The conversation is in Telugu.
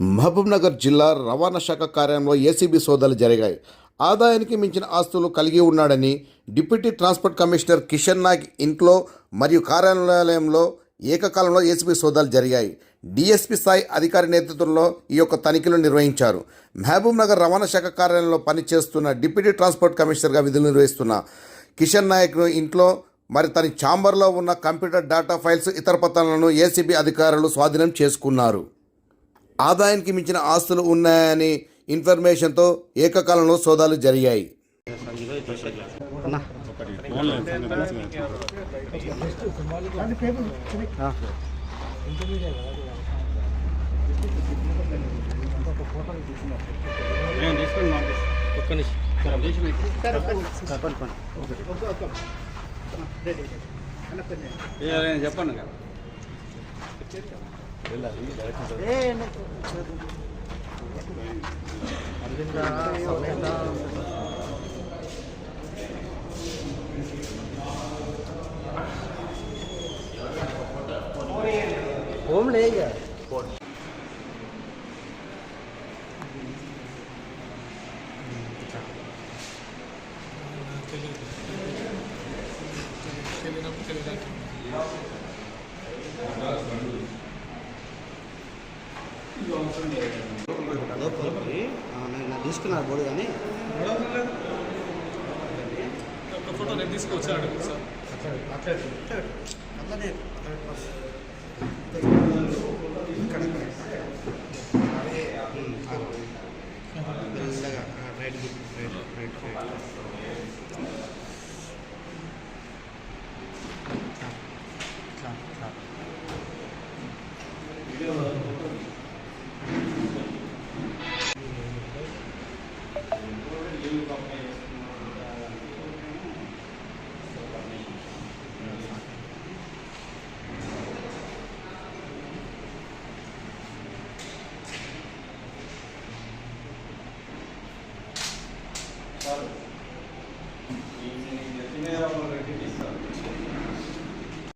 మహబూబ్నగర్ జిల్లా రవాణా శాఖ కార్యాలయంలో ఏసీబీ సోదాలు జరిగాయి. ఆదాయానికి మించిన ఆస్తులు కలిగి ఉన్నాడని deputy transport commissioner Kishan Nag ఇంట్లో మరియు కార్యాలయంలో ఏకకాలంలో ఏసీబీ సోదాలు జరిగాయి. డిఎస్పీ స్థాయి అధికారి నేతృత్వంలో ఈ యొక్క తనిఖీలు నిర్వహించారు. మహబూబ్ నగర్ రవాణా శాఖ కార్యాలయంలో పనిచేస్తున్న డిప్యూటీ ట్రాన్స్పోర్ట్ కమిషనర్గా విధులు నిర్వహిస్తున్న కిషన్ నాయక్ ఇంట్లో మరి తన ఛాంబర్లో ఉన్న కంప్యూటర్ డేటా ఫైల్స్ ఇతర పత్రాలను ఏసీబీ అధికారులు స్వాధీనం చేసుకున్నారు. ఆదాయానికి మించిన ఆస్తులు ఉన్నాయని ఇన్ఫర్మేషన్తో ఏకకాలంలో సోదాలు జరిగాయి. చెప్పండి. ಅಲ್ಲಿಂದ ಸಮೇತ ಹೋಮ್ ಲೇ ಈಗ Thank you. నేను తీసుకున్నా బోర్డు కానీ ఒక ఫోటో నేను తీసుకొచ్చాడు సార్ అట్లనే ఇక్కడ రైట్ రైట్ రైట్ చెప్పిన